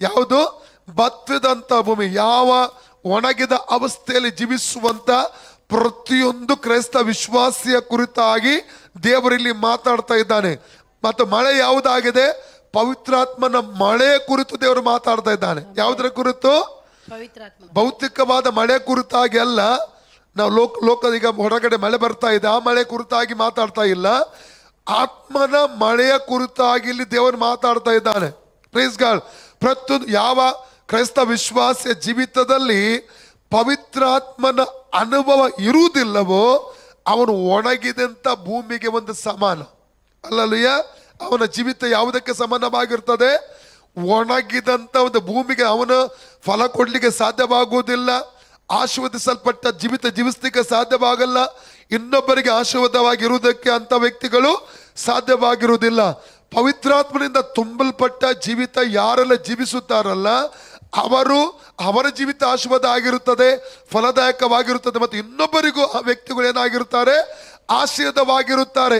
ಯಾವುದು? ಬತ್ತಿದಂತ ಭೂಮಿ ಯಾವ ಒಣಗಿದ ಅವಸ್ಥೆಯಲ್ಲಿ ಜೀವಿಸುವಂತ ಪ್ರತಿಯೊಂದು ಕ್ರೈಸ್ತ ವಿಶ್ವಾಸಿಯ ಕುರಿತಾಗಿ ದೇವರಿಲ್ಲಿ ಮಾತಾಡ್ತಾ ಇದ್ದಾನೆ. ಮತ್ತು ಮಳೆ ಯಾವುದಾಗಿದೆ? ಪವಿತ್ರಾತ್ಮನ ಮಳೆ ಕುರಿತು ದೇವರು ಮಾತಾಡ್ತಾ ಇದ್ದಾನೆ. ಯಾವುದರ ಕುರಿತು? ಭೌತಿಕವಾದ ಮಳೆ ಕುರಿತಾಗಿ ಅಲ್ಲ. ನಾವು ಲೋಕ ಲೋಕದ ಈಗ ಹೊರಗಡೆ ಮಳೆ ಬರ್ತಾ ಇದೆ. ಆ ಮಳೆ ಕುರಿತಾಗಿ ಮಾತಾಡ್ತಾ ಇಲ್ಲ. ಆತ್ಮನ ಮಳೆಯ ಕುರಿತಾಗಿ ಇಲ್ಲಿ ದೇವರು ಮಾತಾಡ್ತಾ ಇದ್ದಾನೆ. ಪ್ಲೀಸ್ ಗಾಡ್ ಪ್ರತಿಯೊಂದು ಯಾವ ಕ್ರೈಸ್ತ ವಿಶ್ವಾಸಿಯ ಜೀವಿತದಲ್ಲಿ ಪವಿತ್ರಾತ್ಮನ ಅನುಭವ ಇರುವುದಿಲ್ಲವೋ, ಅವನು ಒಣಗಿದಂತ ಭೂಮಿಗೆ ಒಂದು ಸಮಾನ. ಅಲ್ಲಲ್ಲಿಯ ಅವನ ಜೀವಿತ ಯಾವುದಕ್ಕೆ ಸಮಾನವಾಗಿರ್ತದೆ? ಒಣಗಿದಂತ ಒಂದು ಭೂಮಿಗೆ ಅವನು ಫಲ ಕೊಡ್ಲಿಕ್ಕೆ ಸಾಧ್ಯವಾಗುವುದಿಲ್ಲ, ಆಶೀರ್ವದಿಸಲ್ಪಟ್ಟ ಜೀವಿತ ಜೀವಿಸಲಿಕ್ಕೆ ಸಾಧ್ಯವಾಗಲ್ಲ, ಇನ್ನೊಬ್ಬರಿಗೆ ಆಶೀರ್ವಾದವಾಗಿರುವುದಕ್ಕೆ ಅಂತ ವ್ಯಕ್ತಿಗಳು ಸಾಧ್ಯವಾಗಿರುವುದಿಲ್ಲ. ಪವಿತ್ರಾತ್ಮನಿಂದ ತುಂಬಲ್ಪಟ್ಟ ಜೀವಿತ ಯಾರೆಲ್ಲ ಜೀವಿಸುತ್ತಾರಲ್ಲ, ಅವರು ಅವರ ಜೀವಿತ ಆಶೀರ್ವಾದ ಆಗಿರುತ್ತದೆ ಫಲದಾಯಕವಾಗಿರುತ್ತದೆ, ಮತ್ತು ಇನ್ನೊಬ್ಬರಿಗೂ ಆ ವ್ಯಕ್ತಿಗಳು ಏನಾಗಿರುತ್ತಾರೆ? ಆಶೀರ್ವಾದವಾಗಿರುತ್ತಾರೆ.